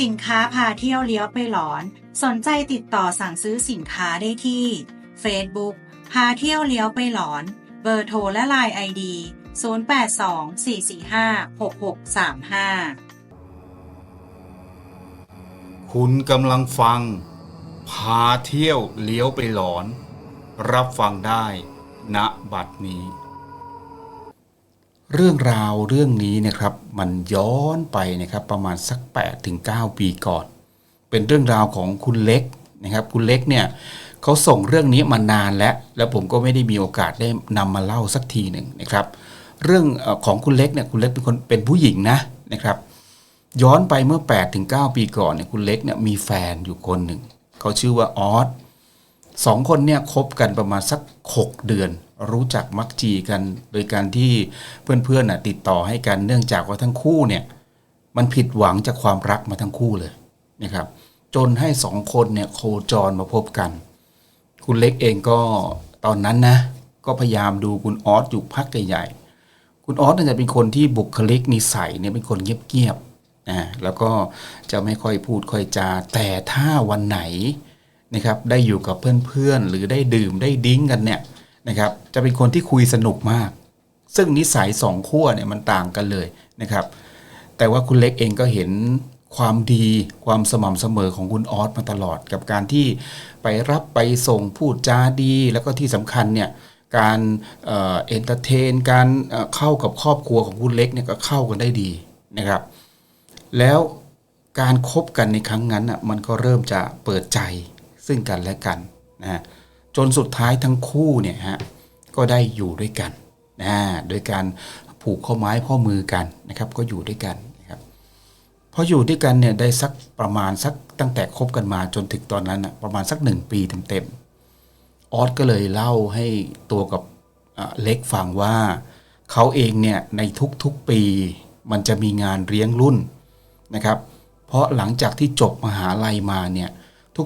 สินค้าพาเที่ยวเลี้ยวไปหลอน สนใจติดต่อสั่งซื้อสินค้าได้ที่ Facebook พาเที่ยวเลี้ยวไปหลอน เบอร์โทรและไลน์ ID 0824456635 คุณกำลังฟัง พาเที่ยวเลี้ยวไปหลอน รับฟังได้ณบัดนี้ เรื่องราวเรื่องนี้นะครับมันย้อนไปนะครับประมาณสัก8ถึง9ปีก่อน เป็นเรื่องราวของคุณเล็กนะครับ คุณเล็กเนี่ยเขาส่งเรื่องนี้มานานแล้ว แล้วผมก็ไม่ได้มีโอกาสได้นำมาเล่าสักทีหนึ่งนะครับ เรื่องของคุณเล็กเนี่ยคุณเล็กเป็นคนเป็นผู้หญิงนะนะครับ ย้อนไปเมื่อ8ถึง9ปีก่อนเนี่ยคุณเล็กเนี่ยมีแฟนอยู่คนหนึ่งเขาชื่อว่าออส สองคนเนี่ยคบกันประมาณสัก 6 เดือน รู้จักมักจีกัน โดยการที่เพื่อนๆน่ะติดต่อให้กันเนื่องจากว่าทั้งคู่เนี่ยมันผิดหวังจากความรักมาทั้งคู่เลยนะครับจนให้สองคนเนี่ยโคจรมาพบกัน คุณเล็กเองก็ตอนนั้นนะก็พยายามดูคุณออสอยู่พักใหญ่ๆคุณออสเนี่ยจะเป็นคนที่บุคลิกนิสัยเนี่ยเป็นคนเงียบๆนะแล้วก็จะไม่ค่อยพูดค่อยจาแต่ถ้าวันไหน นะครับได้อยู่กับเพื่อนๆ หรือได้ดื่มได้ดิ้งกันเนี่ยนะครับจะเป็นคนที่คุยสนุกมาก ซึ่งนิสัยสองขั้วเนี่ยมันต่างกันเลยนะครับ แต่ว่าคุณเล็กเองก็เห็นความดีความสม่ำเสมอของคุณออสมาตลอดกับการที่ไปรับไปส่งพูดจาดี แล้วก็ที่สำคัญเนี่ยการเอ่ออนเตอร์เทน การเเข้ากับครอบครัวของคุณเล็กเนี่ยก็เข้ากันได้ดีนะครับ แล้วการครบกันในครั้งนั้นอะมันก็เริ่มจะเปิดใจ ซึ่งกันและกันนะฮะจนสุดท้ายทั้งคู่เนี่ยฮะก็ได้อยู่ด้วยกันนะโดยการผูกข้อไม้ข้อมือกันนะครับ ก็อยู่ด้วยกันนะครับพออยู่ด้วยกันเนี่ยได้สักประมาณสักตั้งแต่คบกันมาจนถึงตอนนั้นอะประมาณสักหนึ่งปีเต็มๆออสก็เลยเล่าให้ตัวกับเล็กฟังว่าเขาเองเนี่ยในทุกๆปีมันจะมีงานเลี้ยงรุ่นนะครับ เพราะหลังจากที่จบมหาลัยมาเนี่ย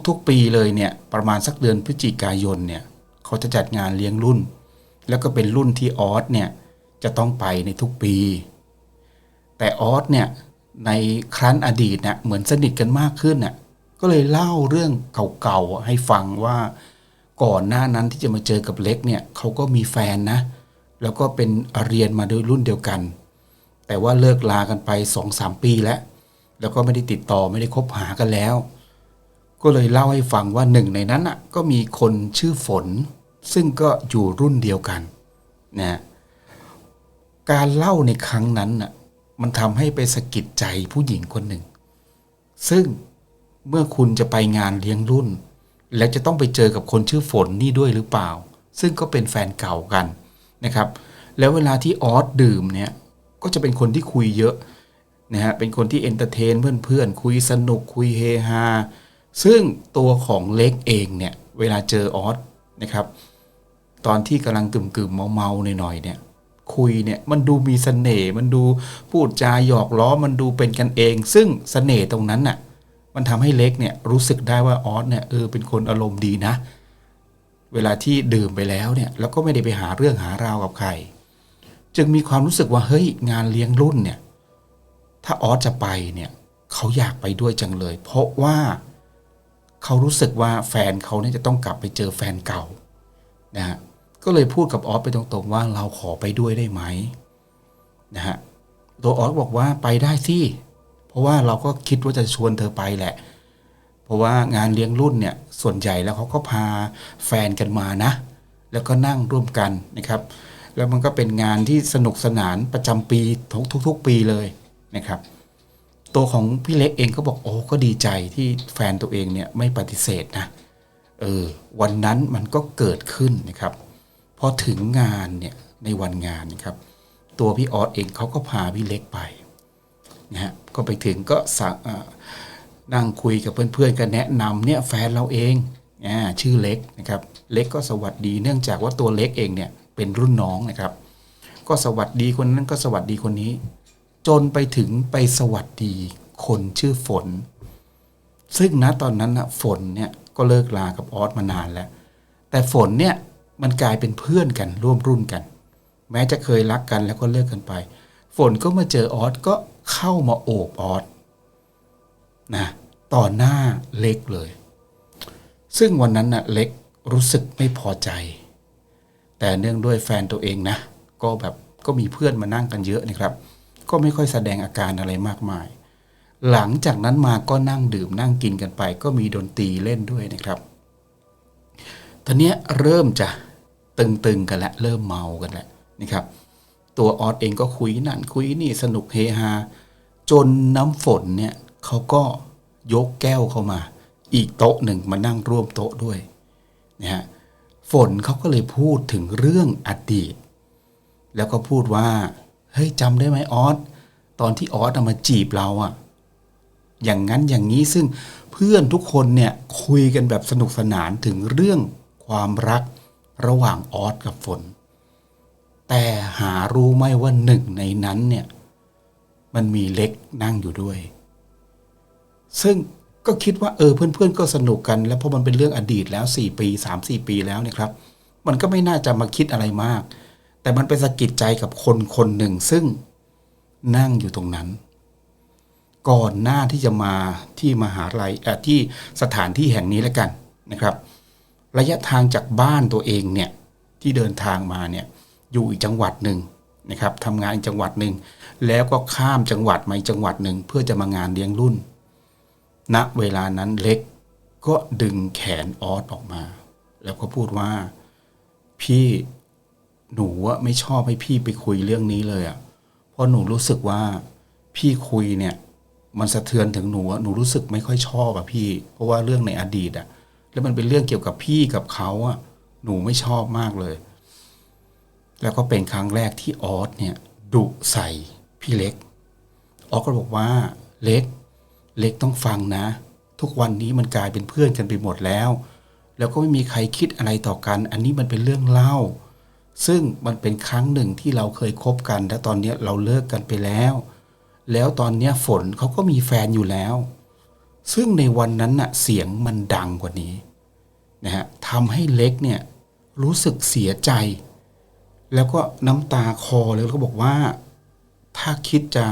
ทุกๆ ปีเลยเนี่ยประมาณสักเดือนพฤศจิกายนเนี่ยเขาจะจัดงานเลี้ยงรุ่น แล้วก็เป็นรุ่นที่ออสเนี่ยจะต้องไปในทุกปี แต่ออสเนี่ยในครั้นอดีตเนี่ยเหมือนสนิทกันมากขึ้นน่ะก็เลยเล่าเรื่องเก่าๆให้ฟังว่าก่อนหน้านั้นที่จะมาเจอกับเล็กเนี่ยเขาก็มีแฟนนะ แล้วก็เป็นเรียนมาโดยรุ่นเดียวกัน แต่ว่าเลิกลากันไปสองสามปีแล้ว แล้วก็ไม่ได้ติดต่อไม่ได้คบหากันแล้ว ก็เลยเล่าให้ฟังว่าหนึ่งในนั้นอะก็มีคนชื่อฝน ซึ่งก็อยู่รุ่นเดียวกันนะการเล่าในครั้งนั้นน่ะมันทำให้ไปสะกิดใจผู้หญิงคนหนึ่ง ซึ่งเมื่อคุณจะไปงานเลี้ยงรุ่น แล้วจะต้องไปเจอกับคนชื่อฝนนี่ด้วยหรือเปล่า ซึ่งก็เป็นแฟนเก่ากันนะครับ แล้วเวลาที่ออสดื่มเนี่ยก็จะเป็นคนที่คุยเยอะนะฮะเป็นคนที่เอนเตอร์เทนเพื่อนๆคุยสนุกคุยเฮฮา ซึ่งตัวของเล็กเองเนี่ยเวลาเจอออสนะครับ ตอนที่กำลังกึ่มๆเมาๆหน่อยๆเนี่ยคุยเนี่ยมันดูมีเสน่ห์มันดูพูดจาหยอกล้อมันดูเป็นกันเอง ซึ่งเสน่ห์ตรงนั้นน่ะมันทำให้เล็กเนี่ยรู้สึกได้ว่าออสเนี่ยเออเป็นคนอารมณ์ดีนะ เวลาที่ดื่มไปแล้วเนี่ยแล้วก็ไม่ได้ไปหาเรื่องหาราวกับใคร จึงมีความรู้สึกว่าเฮ้ยงานเลี้ยงรุ่นเนี่ยถ้าออสจะไปเนี่ยเขาอยากไปด้วยจังเลย เพราะว่า เขารู้สึกว่าแฟนเขาเนี่ยจะต้องกลับไปเจอแฟนเก่านะฮะก็เลยพูดกับออสไปตรงๆว่าเราขอไปด้วยได้ไหมนะฮะตัวออสบอกว่าไปได้สิเพราะว่าเราก็คิดว่าจะชวนเธอไปแหละ เพราะว่างานเลี้ยงรุ่นเนี่ยส่วนใหญ่แล้วเขาก็พาแฟนกันมานะ แล้วก็นั่งร่วมกันนะครับ แล้วมันก็เป็นงานที่สนุกสนานประจำปีทุกทุกๆปีเลยนะครับ ตัวของพี่เล็กเองก็บอกโอ้ก็ดีใจที่แฟนตัวเองเนี่ยไม่ปฏิเสธนะเออวันนั้นมันก็เกิดขึ้นนะครับพอถึงงานเนี่ยในวันงานนะครับ ตัวพี่ออสเองเขาก็พาพี่เล็กไปนะฮะก็ไปถึงก็สักอ่านั่งคุยกับเพื่อนๆก็แนะนำเนี่ยแฟนเราเองอ่าชื่อเล็กนะครับเล็กก็สวัสดีเนื่องจากว่าตัวเล็กเองเนี่ยเป็นรุ่นน้องนะครับ ก็สวัสดีคนนั้นก็สวัสดีคนนี้ จนไปถึงไปสวัสดีคนชื่อฝน ซึ่งณตอนนั้นนะฝนเนี่ยก็เลิกลากับออสมานานแล้ว แต่ฝนเนี่ยมันกลายเป็นเพื่อนกันร่วมรุ่นกัน แม้จะเคยรักกันแล้วก็เลิกกันไป ฝนก็มาเจอออสก็เข้ามาโอบออสนะต่อหน้าเล็กเลย ซึ่งวันนั้นน่ะเล็กรู้สึกไม่พอใจ แต่เนื่องด้วยแฟนตัวเองนะ ก็แบบก็มีเพื่อนมานั่งกันเยอะนะครับ ก็ไม่ค่อยแสดงอาการอะไรมากมาย หลังจากนั้นมาก็นั่งดื่มนั่งกินกันไป ก็มีดนตรีเล่นด้วยนะครับตอนนี้เริ่มจะตึงๆกันแล้วเริ่มเมากันแล้วนะครับ ตัวออสเองก็คุยนั่นคุยนี่สนุกเฮฮาจนน้ำฝนเนี่ยเขาก็ยกแก้วเข้ามา อีกโต๊ะหนึ่งมานั่งร่วมโต๊ะด้วยนะฮะฝนเขาก็เลยพูดถึงเรื่องอดีต แล้วก็พูดว่า เฮ้ยจำได้ไหมออสตอนที่ออสมาจีบเราอะอย่างนั้นอย่างนี้ซึ่งเพื่อนทุกคนเนี่ยคุยกันแบบสนุกสนานถึงเรื่องความรักระหว่างออสกับฝน แต่หารู้ไหมว่าหนึ่งในนั้นเนี่ยมันมีเล็กนั่งอยู่ด้วย ซึ่งก็คิดว่าเออเพื่อนๆก็สนุกกัน แล้วเพราะมันเป็นเรื่องอดีตแล้ว 4 ปี 3 4 ปีแล้วเนี่ยครับ มันก็ไม่น่าจะมาคิดอะไรมาก แต่มันไปสะกิดใจกับคนคนหนึ่งซึ่งนั่งอยู่ตรงนั้น ก่อนหน้าที่จะมาที่มหาลัยที่สถานที่แห่งนี้แล้วกันนะครับ ระยะทางจากบ้านตัวเองเนี่ยที่เดินทางมาเนี่ยอยู่อีกจังหวัดหนึ่งนะครับทำงานอีกจังหวัดหนึ่งแล้วก็ข้ามจังหวัดมาอีกจังหวัดหนึ่งเพื่อจะมางานเลี้ยงรุ่นณเวลานั้นเล็กก็ดึงแขนออสออกมา แล้วก็พูดว่าพี่ หนูอะไม่ชอบให้พี่ไปคุยเรื่องนี้เลยอะเพราะหนูรู้สึกว่าพี่คุยเนี่ย มันสะเทือนถึงหนูหนูรู้สึกไม่ค่อยชอบอะพี่ เพราะว่าเรื่องในอดีตอะแล้วมันเป็นเรื่องเกี่ยวกับพี่กับเขาอะหนูไม่ชอบมากเลย แล้วก็เป็นครั้งแรกที่ออสเนี่ยดุใส่พี่เล็ก ออสก็บอกว่าเล็ก เล็กต้องฟังนะ ทุกวันนี้มันกลายเป็นเพื่อนกันไปหมดแล้ว แล้วก็ไม่มีใครคิดอะไรต่อกัน อันนี้มันเป็นเรื่องเล่า ซึ่งมันเป็นครั้งหนึ่งที่เราเคยคบกันและตอนนี้เราเลิกกันไปแล้ว แล้วตอนนี้ฝนเขาก็มีแฟนอยู่แล้ว ซึ่งในวันนั้นน่ะเสียงมันดังกว่านี้นะฮะทำให้เล็กเนี่ยรู้สึกเสียใจ แล้วก็น้ำตาคอเลยแล้วก็บอกว่า ถ้าคิดจะ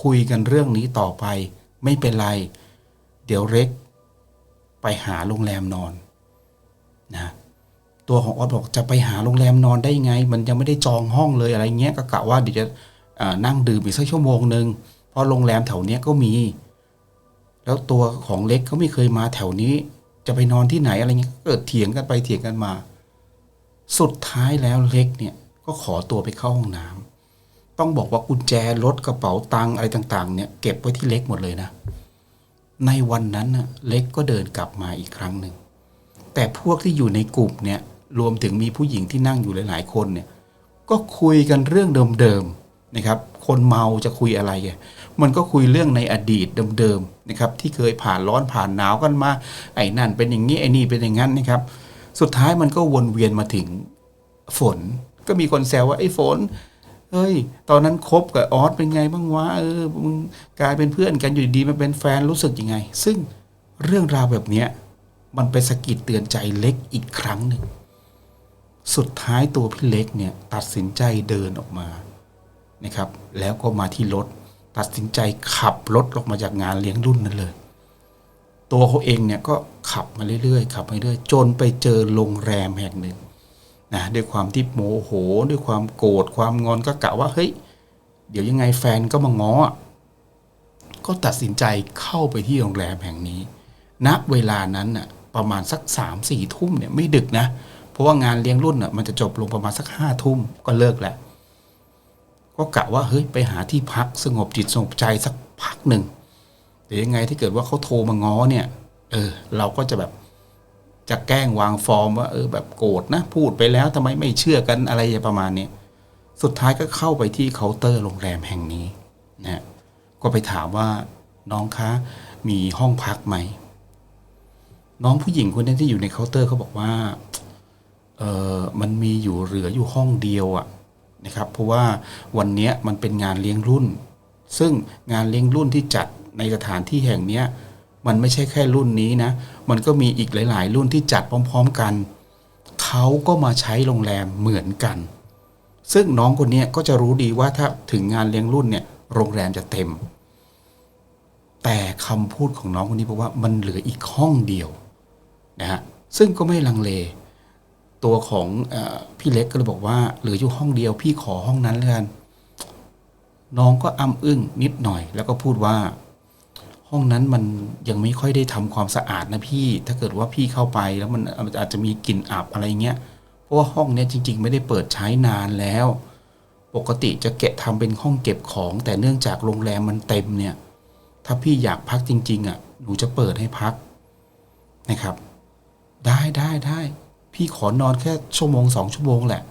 คุยกันเรื่องนี้ต่อไป ไม่เป็นไร เดี๋ยวเล็ก ไปหาโรงแรมนอนนะ ตัวของออสบอกจะไปหาโรงแรมนอนได้ไง มันยังไม่ได้จองห้องเลยอะไรเงี้ยก็กะว่าเดี๋ยวจะนั่งดื่มอีกสักชั่วโมงหนึ่งเพราะโรงแรมแถวเนี้ยก็มี แล้วตัวของเล็กเขาไม่เคยมาแถวนี้ จะไปนอนที่ไหนอะไรเงี้ยเกิดเถียงกันไปเถียงกันมา สุดท้ายแล้วเล็กเนี่ยก็ขอตัวไปเข้าห้องน้ำต้องบอกว่ากุญแจรถกระเป๋าตังค์อะไรต่างๆ เนี่ยเก็บไว้ที่เล็กหมดเลยนะ ในวันนั้นเล็กก็เดินกลับมาอีกครั้งหนึ่งแต่พวกที่อยู่ในกลุ่มเนี่ย รวมถึงมีผู้หญิงที่นั่งอยู่หลาย ๆ คนเนี่ยก็คุยกันเรื่องเดิมๆนะครับ คนเมาจะคุยอะไรมันก็คุยเรื่องในอดีตเดิมๆนะครับที่เคยผ่านร้อนผ่านหนาวกันมาไอ้นั่นเป็นอย่างนี้ไอ้นี่เป็นอย่างนั้นนะครับ สุดท้ายมันก็วนเวียนมาถึงฝน ก็มีคนแซวว่าไอ้ฝนเฮ้ย ตอนนั้นคบกับออสเป็นไงบ้างวะเออมึงกลายเป็นเพื่อนกันอยู่ดีมาเป็นแฟนรู้สึกยังไง ซึ่งเรื่องราวแบบเนี้ยมันไปสะกิดเตือนใจเล็กอีกครั้งหนึ่ง สุดท้ายตัวพี่เล็กเนี่ยตัดสินใจเดินออกมานะครับ แล้วก็มาที่รถ ตัดสินใจขับรถออกมาจากงานเลี้ยงรุ่นนั้นเลย ตัวเขาเองเนี่ยก็ขับมาเรื่อยๆขับมาเรื่อยๆจนไปเจอโรงแรมแห่งหนึ่งนะด้วยความที่โมโห ด้วยความโกรธความงอนก็กะว่าเฮ้ยเดี๋ยวยังไงแฟนก็มาง้อ ก็ตัดสินใจเข้าไปที่โรงแรมแห่งนี้ณเวลานั้นน่ะประมาณสักสามสี่ทุ่มเนี่ยไม่ดึกนะ เพราะว่างานเลี้ยงรุ่นน่ะมันจะจบลงประมาณสักห้าทุ่มก็เลิกแหละก็กะว่าเฮ้ยไปหาที่พักสงบจิตสงบใจสักพักหนึ่งเดี๋ยวยังไงถ้าเกิดว่าเขาโทรมาง้อเนี่ย เออ เราก็จะแบบจะแกล้งวางฟอร์มว่าเออแบบโกรธนะ พูดไปแล้วทำไมไม่เชื่อกันอะไรประมาณนี้สุดท้ายก็เข้าไปที่เคาน์เตอร์โรงแรมแห่งนี้นะก็ไปถามว่าน้องคะมีห้องพักไหมน้องผู้หญิงคนนั้นที่อยู่ในเคาน์เตอร์เขาบอกว่า มันมีอยู่เหลืออยู่ห้องเดียวอะนะครับเพราะว่าวันนี้มันเป็นงานเลี้ยงรุ่น ซึ่งงานเลี้ยงรุ่นที่จัดในสถานที่แห่งนี้มันไม่ใช่แค่รุ่นนี้นะ มันก็มีอีกหลาย ๆ รุ่นที่จัดพร้อม ๆ กัน เขาก็มาใช้โรงแรมเหมือนกัน ซึ่งน้องคนนี้ก็จะรู้ดีว่าถ้าถึงงานเลี้ยงรุ่นเนี่ยโรงแรมจะเต็ม แต่คำพูดของน้องคนนี้บอกว่ามันเหลืออีกห้องเดียวนะฮะซึ่งก็ไม่ลังเล ตัวของอพี่เล็กก็เลยบอกว่าเหลืออยู่ห้องเดียวพี่ขอห้องนั้นเลยกันน้องก็อ้ำอึ้งนิดหน่อย แล้วก็พูดว่า ห้องนั้นมันยังไม่ค่อยได้ทำความสะอาดนะพี่ ถ้าเกิดว่าพี่เข้าไปแล้วมันอาจจะมีกลิ่นอับอะไรเงี้ยเพราะว่าห้องเนี้ยจริง ๆ ไม่ได้เปิดใช้นานแล้ว ปกติจะเกะทำเป็นห้องเก็บของ แต่เนื่องจากโรงแรมมันเต็มเนี่ย ถ้าพี่อยากพักจริง ๆ อะ หนูจะเปิดให้พักนะครับ ได้ได้ได้ พี่ขอนอนแค่ชั่วโมงสองชั่วโมงแหละ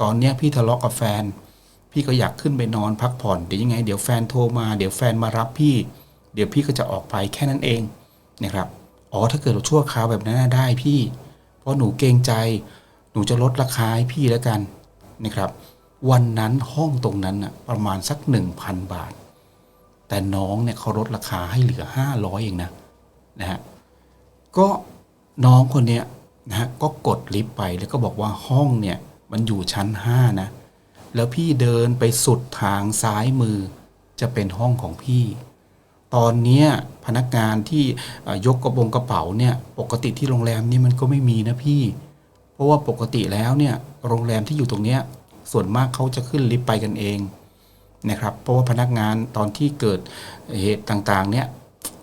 ตอนเนี้ยพี่ทะเลาะกับแฟน พี่ก็อยากขึ้นไปนอนพักผ่อนเดี๋ยวยังไง เดี๋ยวแฟนโทรมาเดี๋ยวแฟนมารับพี่ เดี๋ยวพี่ก็จะออกไปแค่นั้นเองนะครับอ๋อถ้าเกิดเราชั่วคราวแบบนั้นได้พี่ เพราะหนูเกรงใจหนูจะลดราคาให้พี่แล้วกันนะครับ วันนั้นห้องตรงนั้นนะประมาณสักหนึ่งพันบาท แต่น้องเนี่ยเขาลดราคาให้เหลือห้าร้อยเองนะนะฮะก็น้องคนเนี้ย นะฮะก็กดลิฟต์ไปแล้วก็บอกว่าห้องเนี่ยมันอยู่ชั้นห้านะแล้วพี่เดินไปสุดทางซ้ายมือ จะเป็นห้องของพี่ ตอนเนี้ยพนักงานที่ยกกระบงกระเป๋าเนี่ยปกติที่โรงแรมนี่มันก็ไม่มีนะพี่ เพราะว่าปกติแล้วเนี่ยโรงแรมที่อยู่ตรงเนี้ยส่วนมากเขาจะขึ้นลิฟต์ไปกันเองนะครับเพราะว่าพนักงานตอนที่เกิดเหตุต่างๆเนี่ย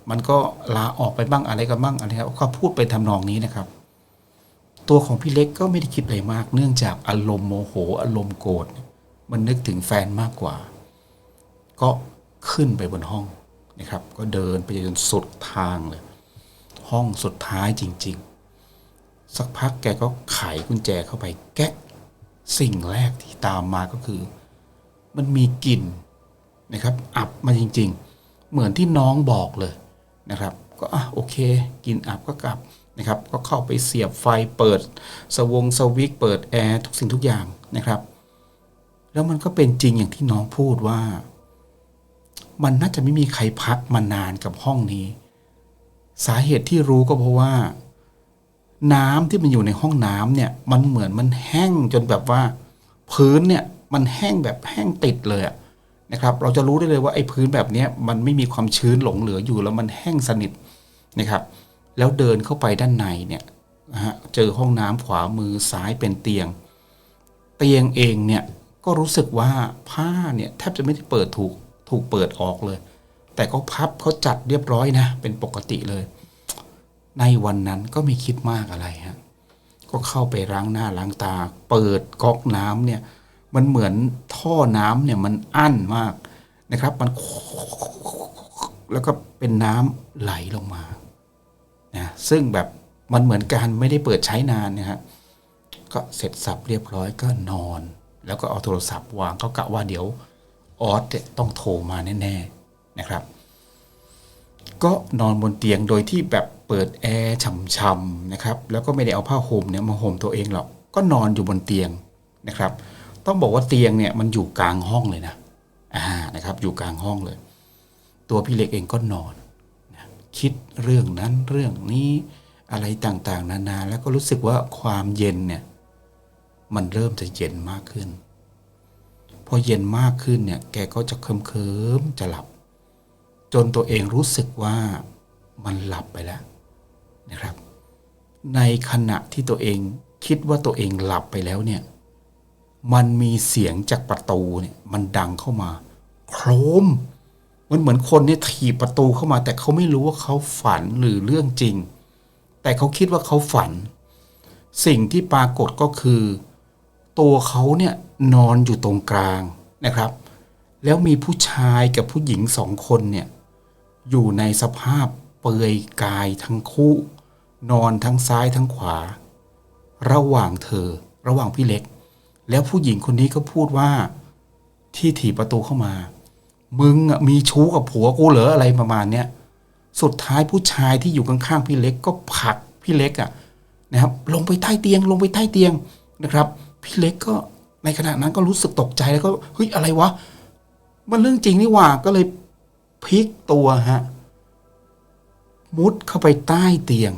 มันก็ลาออกไปบ้างอะไรกันบ้างอะไรครับเขาพูดไปทำนองนี้นะครับ ตัวของพี่เล็กก็ไม่ได้คิดอะไรมาก เนื่องจากอารมณ์โมโห อารมณ์โกรธมันนึกถึงแฟนมากกว่า ก็ขึ้นไปบนห้องนะครับ ก็เดินไปจนสุดทางเลย ห้องสุดท้ายจริง ๆ สักพักแกก็ไขกุญแจเข้าไปแก๊กสิ่งแรกที่ตามมาก็คือ มันมีกลิ่นนะครับ อับมาจริง ๆ เหมือนที่น้องบอกเลยนะครับ ก็อะโอเคกลินอับก็กลับ นะครับ ก็เข้าไปเสียบไฟเปิด สวงสวิกเปิดแอร์ทุกสิ่งทุกอย่างนะครับ แล้วมันก็เป็นจริงอย่างที่น้องพูดว่า มันน่าจะไม่มีใครพักมานานกับห้องนี้ สาเหตุที่รู้ก็เพราะว่า น้ำที่มันอยู่ในห้องน้ำเนี่ย มันเหมือนมันแห้งจนแบบว่า พื้นเนี่ยมันแห้งแบบแห้งติดเลยอะนะครับ เราจะรู้ได้เลยว่าไอ้พื้นแบบนี้มันไม่มีความชื้นหลงเหลืออยู่แล้วมันแห้งสนิทนะครับ แล้วเดินเข้าไปด้านในเนี่ยนะฮะเจอห้องน้ำขวามือซ้ายเป็นเตียง เตียงเองเนี่ยก็รู้สึกว่าผ้าเนี่ยแทบจะไม่ได้เปิดถูกถูกเปิดออกเลย แต่ก็พับเขาจัดเรียบร้อยนะ เป็นปกติเลย ในวันนั้นก็ไม่คิดมากอะไรฮะก็เข้าไปล้างหน้าล้างตา เปิดก๊อกน้ำเนี่ยมันเหมือนท่อน้ำเนี่ยมันอั้นมากนะครับ มันแล้วก็เป็นน้ำไหลลงมา นะซึ่งแบบมันเหมือนการไม่ได้เปิดใช้นานนะฮะก็เสร็จสับเรียบร้อยก็นอน แล้วก็เอาโทรศัพท์วางก็กะว่าเดี๋ยวออสเนี่ยต้องโทรมาแน่ๆนะครับ ก็นอนบนเตียงโดยที่แบบเปิดแอร์ช่ำๆนะครับ แล้วก็ไม่ได้เอาผ้าห่มเนี่ยมาห่มตัวเองหรอกก็นอนอยู่บนเตียงนะครับ ต้องบอกว่าเตียงเนี่ยมันอยู่กลางห้องเลยนะอ่านะครับ อยู่กลางห้องเลย ตัวพี่เล็กเองก็นอน คิดเรื่องนั้นเรื่องนี้อะไรต่างๆ นานาแล้วก็รู้สึกว่าความเย็นเนี่ยมันเริ่มจะเย็นมากขึ้น พอเย็นมากขึ้นเนี่ยแกก็จะเคลิมๆจะหลับ จนตัวเองรู้สึกว่ามันหลับไปแล้วนะครับ ในขณะที่ตัวเองคิดว่าตัวเองหลับไปแล้วเนี่ยมันมีเสียงจากประตูเนี่ยมันดังเข้ามา โครม มันเหมือนคนเนี่ยถีบประตูเข้ามา แต่เขาไม่รู้ว่าเขาฝันหรือเรื่องจริง แต่เขาคิดว่าเขาฝัน สิ่งที่ปรากฏก็คือ ตัวเขาเนี่ยนอนอยู่ตรงกลางนะครับ แล้วมีผู้ชายกับผู้หญิงสองคนเนี่ยอยู่ในสภาพเปลือยกายทั้งคู่ นอนทั้งซ้ายทั้งขวา ระหว่างเธอ ระหว่างพี่เล็ก แล้วผู้หญิงคนนี้ก็พูดว่าที่ถีบประตูเข้ามา มึงอะมีชู้กับผัวกูเหรออะไรประมาณเนี้ยสุดท้ายผู้ชายที่อยู่ข้างๆพี่เล็กก็ผลักพี่เล็กอะนะครับ ลงไปใต้เตียงลงไปใต้เตียงนะครับ พี่เล็กก็ในขณะนั้นก็รู้สึกตกใจแล้วก็เฮ้ยอะไรวะมันเรื่องจริงนี่หว่าก็เลยพลิกตัวฮะมุดเข้าไปใต้เตียง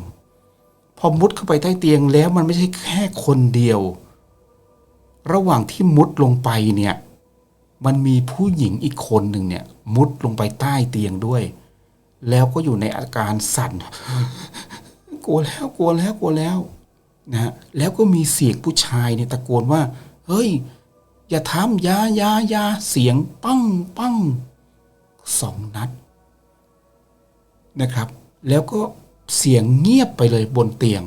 พอมุดเข้าไปใต้เตียงแล้วมันไม่ใช่แค่คนเดียว ระหว่างที่มุดลงไปเนี่ย มันมีผู้หญิงอีกคนหนึ่งเนี่ย มุดลงไปใต้เตียงด้วย แล้วก็อยู่ในอาการสั่น กลัวแล้วกลัวแล้วกลัวแล้วนะฮะแล้วก็มีเสียงผู้ชายเนี่ยตะโกนว่า เฮ้ย อย่าทำยายายาเสียงปั้งปั้งสองนัดนะครับ แล้วก็เสียงเงียบไปเลยบนเตียง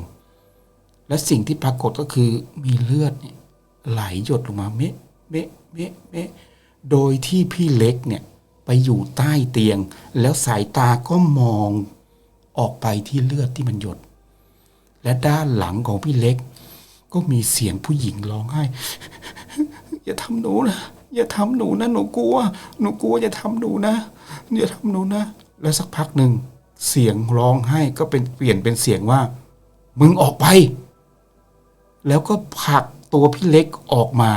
และสิ่งที่ปรากฏก็คือมีเลือดไหลหยดลงมาเมะเมะเมะเมะ โดยที่พี่เล็กเนี่ยไปอยู่ใต้เตียง แล้วสายตาก็มองออกไปที่เลือดที่มันหยด และด้านหลังของพี่เล็ก ก็มีเสียงผู้หญิงร้องไห้ อย่าทำหนูนะอย่าทำหนูนะหนูกลัว หนูกลัวอย่าทำหนูนะอย่าทำหนูนะ แล้วสักพักหนึ่งเสียงร้องไห้ก็เป็นเปลี่ยนเป็นเสียงว่า มึงออกไป แล้วก็ผลักตัวพี่เล็กออกมา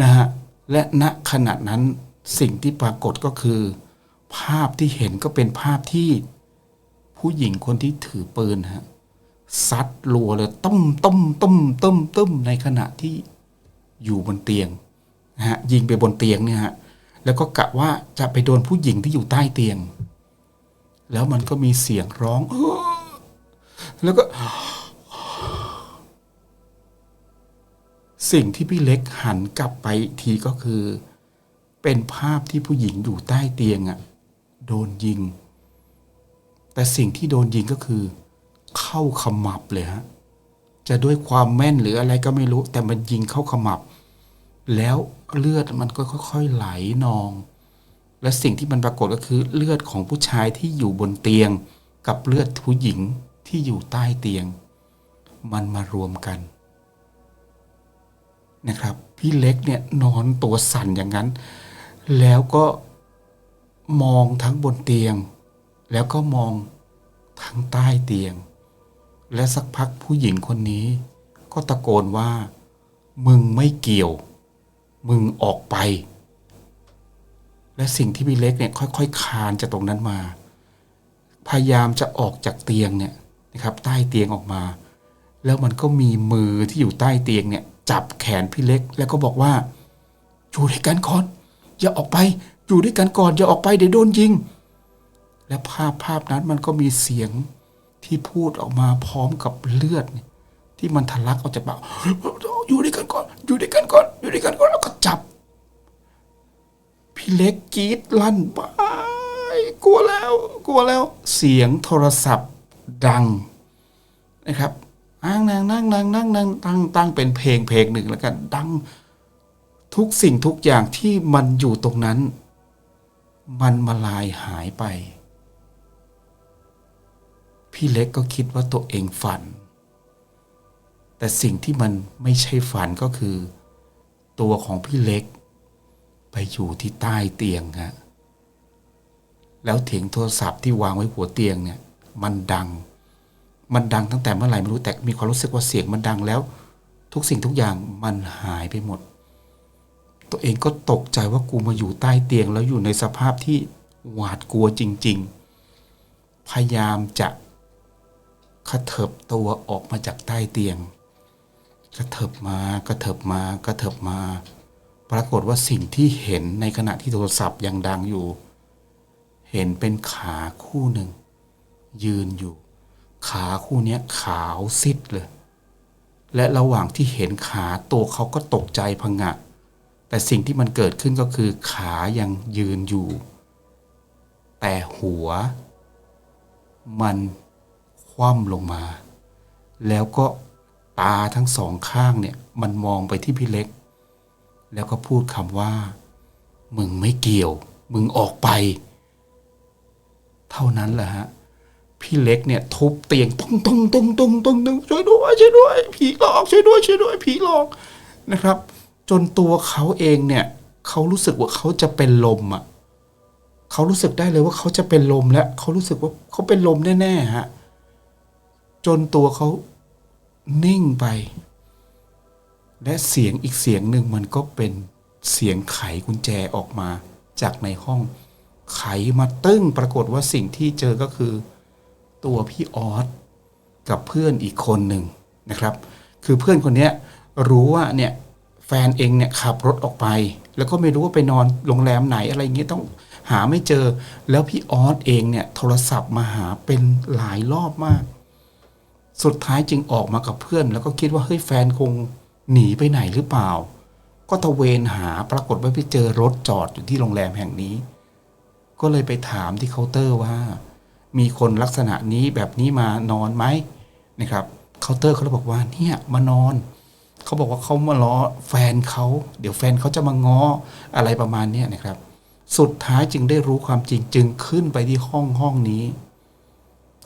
นะฮะ และณขณะนั้นสิ่งที่ปรากฏก็คือ ภาพที่เห็นก็เป็นภาพที่ผู้หญิงคนที่ถือปืนฮะซัดรัวเลยต้มต้มต้มต้มต้มในขณะที่อยู่บนเตียงนะฮะยิงไปบนเตียงเนี่ยฮะแล้วก็กะว่าจะไปโดนผู้หญิงที่อยู่ใต้เตียง แล้วมันก็มีเสียงร้อง เออแล้วก็ สิ่งที่พี่เล็กหันกลับไปทีก็คือ เป็นภาพที่ผู้หญิงอยู่ใต้เตียงอะ่ะโดนยิง แต่สิ่งที่โดนยิงก็คือ เข้าขมับเลยฮะจะด้วยความแม่นหรืออะไรก็ไม่รู้ แต่มันยิงเข้าขมับ แล้วเลือดมันก็ค่อยๆไหลนอง และสิ่งที่มันปรากฏก็คือเลือดของผู้ชายที่อยู่บนเตียง กับเลือดผู้หญิงที่อยู่ใต้เตียง มันมารวมกัน นะครับ พี่เล็กเนี่ยนอนตัวสั่นอย่างนั้น แล้วก็มองทั้งบนเตียง แล้วก็มองทั้งใต้เตียง และสักพักผู้หญิงคนนี้ ก็ตะโกนว่า มึงไม่เกี่ยว มึงออกไป และสิ่งที่พี่เล็กเนี่ยค่อยๆคานจากตรงนั้นมา พยายามจะออกจากเตียงเนี่ยนะครับ ใต้เตียงออกมา แล้วมันก็มีมือที่อยู่ใต้เตียงเนี่ย จับแขนพี่เล็ก แล้วก็บอกว่า อยู่ด้วยกันก่อน อย่าออกไป อยู่ด้วยกันก่อน อย่าออกไปเดี๋ยวโดนยิง และภาพภาพนั้นมันก็มีเสียงที่พูดออกมาพร้อมกับเลือดที่มันทะลักออกจากปากอยู่ด้วยกันก่อน อยู่ด้วยกันก่อน อยู่ด้วยกันก่อนแล้วก็จับ พี่เล็กกรีดลั่นไปกลัวแล้ว กลัวแล้ว เสียงโทรศัพท์ดังนะครับ อ้างนางนั่งนางนั่งนางตั้งตั้งเป็นเพลงเพลงหนึ่งแล้วกันดังทุกสิ่งทุกอย่างที่มันอยู่ตรงนั้น มันมาลายหายไป พี่เล็กก็คิดว่าตัวเองฝัน แต่สิ่งที่มันไม่ใช่ฝันก็คือ ตัวของพี่เล็ก ไปอยู่ที่ใต้เตียงฮะแล้วเถียงโทรศัพท์ที่วางไว้หัวเตียงเนี่ย มันดัง มันดังตั้งแต่เมื่อไหร่ไม่รู้แต่มีความรู้สึกว่าเสียงมันดังแล้ว ทุกสิ่งทุกอย่างมันหายไปหมด ตัวเองก็ตกใจว่ากูมาอยู่ใต้เตียงแล้วอยู่ในสภาพที่หวาดกลัวจริง ๆ พยายามจะกระเถิบตัวออกมาจากใต้เตียงกระเถิบมากระเถิบมากระเถิบมา ปรากฏว่าสิ่งที่เห็นในขณะที่โทรศัพท์ยังดังอยู่ เห็นเป็นขาคู่หนึ่ง ยืนอยู่ ขาคู่นี้ขาวซิดเลย และระหว่างที่เห็นขาตัวเขาก็ตกใจพังะ แต่สิ่งที่มันเกิดขึ้นก็คือขายังยืนอยู่ แต่หัว มันคว่ำลงมา แล้วก็ตาทั้งสองข้างเนี่ย มันมองไปที่พี่เล็ก แล้วก็พูดคำว่า มึงไม่เกี่ยว มึงออกไป เท่านั้นแหละฮะ พี่เล็กเนี่ยทุบเตียงตุ้งตุ้งตุ้งตุ้งตุ้งตุ้งช่วยด้วยช่วยด้วยผีหลอกช่วยด้วยช่วยด้วยผีหลอกนะครับ จนตัวเขาเองเนี่ยเขารู้สึกว่าเขาจะเป็นลมอะเขารู้สึกได้เลยว่าเขาจะเป็นลมแล้วเขารู้สึกว่าเขาเป็นลมแน่ๆฮะจนตัวเขานิ่งไป และเสียงอีกเสียงหนึ่งมันก็เป็นเสียงไขกุญแจออกมาจากในห้องไขมาตึ้งปรากฏว่าสิ่งที่เจอก็คือ ตัวพี่ออสกับเพื่อนอีกคนหนึ่งนะครับ คือเพื่อนคนนี้รู้ว่าเนี่ยแฟนเองเนี่ยขับรถออกไป แล้วก็ไม่รู้ว่าไปนอนโรงแรมไหนอะไรเงี้ยต้องหาไม่เจอ แล้วพี่ออสเองเนี่ยโทรศัพท์มาหาเป็นหลายรอบมาก สุดท้ายจึงออกมากับเพื่อน แล้วก็คิดว่าเฮ้ยแฟนคงหนีไปไหนหรือเปล่า ก็ตะเวนหาปรากฏว่าไปเจอรถจอดอยู่ที่โรงแรมแห่งนี้ ก็เลยไปถามที่เคาน์เตอร์ว่า มีคนลักษณะนี้แบบนี้มานอนไหมนะครับเคาน์เตอร์เขาเลยบอกว่าเนี่ยมานอน เขาบอกว่าเขามาล้อแฟนเขาเดี๋ยวแฟนเขาจะมาง้ออะไรประมาณนี้นะครับ สุดท้ายจึงได้รู้ความจริงจึงขึ้นไปที่ห้องห้องนี้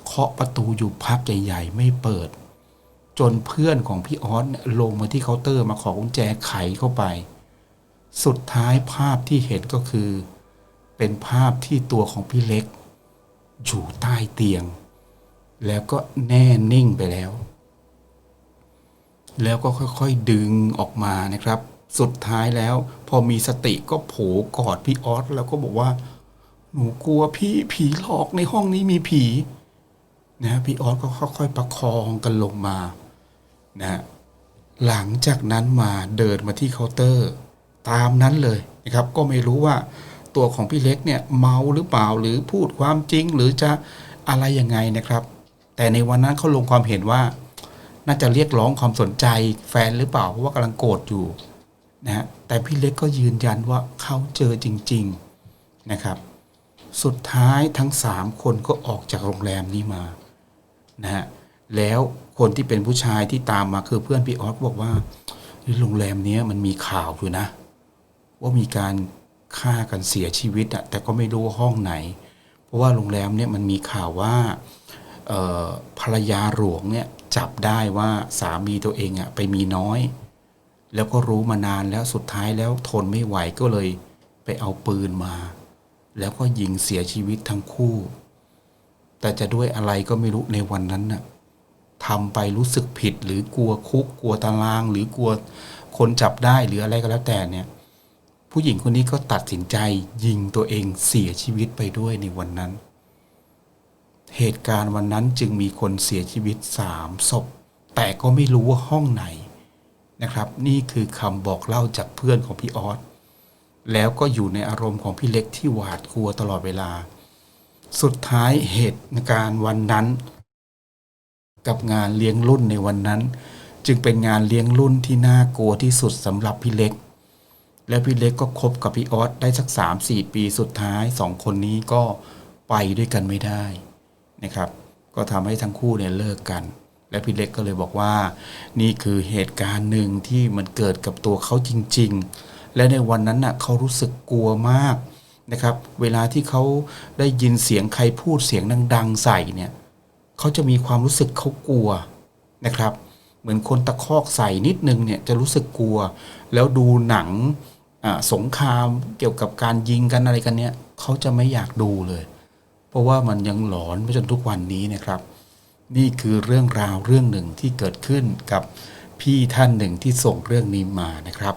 เคาะประตูอยู่พักใหญ่ๆไม่เปิด จนเพื่อนของพี่ออสลงมาที่เคาน์เตอร์มาขอกุญแจไขเข้าไป สุดท้ายภาพที่เห็นก็คือ เป็นภาพที่ตัวของพี่เล็ก อยู่ใต้เตียง แล้วก็แน่นิ่งไปแล้ว แล้วก็ค่อยๆดึงออกมานะครับ สุดท้ายแล้ว พอมีสติก็โผกอดพี่ออสแล้วก็บอกว่า หนูกลัวพี่ผีหลอกในห้องนี้มีผีนะพี่ออสก็ค่อยๆประคองกันลงมานะหลังจากนั้นมาเดินมาที่เคาน์เตอร์ ตามนั้นเลยนะครับ ก็ไม่รู้ว่า ตัวของพี่เล็กเนี่ยเมาหรือเปล่าหรือพูดความจริง หรือจะอะไรยังไงนะครับ แต่ในวันนั้นเขาลงความเห็นว่า น่าจะเรียกร้องความสนใจแฟนหรือเปล่าเพราะว่ากำลังโกรธอยู่นะฮะแต่พี่เล็กก็ยืนยันว่าเขาเจอจริง ๆนะครับ สุดท้ายทั้งสามคนก็ออกจากโรงแรมนี้มานะฮะแล้วคนที่เป็นผู้ชายที่ตามมาคือเพื่อนพี่ออสบอกว่าโรงแรมนี้มันมีข่าวอยู่นะ ว่ามีการ ฆ่ากันเสียชีวิตอะแต่ก็ไม่รู้ห้องไหน เพราะว่าโรงแรมเนี่ยมันมีข่าวว่าภรรยาหลวงเนี่ยจับได้ว่าสามีตัวเองอะไปมีน้อย แล้วก็รู้มานานแล้วสุดท้ายแล้วทนไม่ไหวก็เลยไปเอาปืนมา แล้วก็ยิงเสียชีวิตทั้งคู่ แต่จะด้วยอะไรก็ไม่รู้ในวันนั้นน่ะทำไปรู้สึกผิดหรือกลัวคุกกลัวตาราง หรือกลัวคนจับได้หรืออะไรก็แล้วแต่เนี่ย ผู้หญิงคนนี้ก็ตัดสินใจยิงตัวเองเสียชีวิตไปด้วยในวันนั้น เหตุการณ์วันนั้นจึงมีคนเสียชีวิตสามศพ แต่ก็ไม่รู้ว่าห้องไหนนะครับ นี่คือคำบอกเล่าจากเพื่อนของพี่ออสแล้วก็อยู่ในอารมณ์ของพี่เล็กที่หวาดกลัวตลอดเวลา สุดท้ายเหตุการณ์วันนั้น กับงานเลี้ยงรุ่นในวันนั้น จึงเป็นงานเลี้ยงรุ่นที่น่ากลัวที่สุดสำหรับพี่เล็ก แล้วพี่เล็กก็คบกับพี่ออสได้สักสามสี่ปีสุดท้ายสองคนนี้ก็ไปด้วยกันไม่ได้นะครับ ก็ทำให้ทั้งคู่เนี่ยเลิกกัน และพี่เล็กก็เลยบอกว่า นี่คือเหตุการณ์หนึ่งที่มันเกิดกับตัวเขาจริง ๆ และในวันนั้นน่ะเขารู้สึกกลัวมากนะครับ เวลาที่เขาได้ยินเสียงใครพูดเสียงดังๆใส่เนี่ยเขาจะมีความรู้สึกเขากลัวนะครับ เหมือนคนตะคอกใส่นิดนึงเนี่ยจะรู้สึกกลัว แล้วดูหนัง สงครามเกี่ยวกับการยิงกันอะไรกันเนี่ยเขาจะไม่อยากดูเลย เพราะว่ามันยังหลอนไปจนทุกวันนี้นะครับ นี่คือเรื่องราวเรื่องหนึ่งที่เกิดขึ้นกับพี่ท่านหนึ่งที่ส่งเรื่องนี้มานะครับ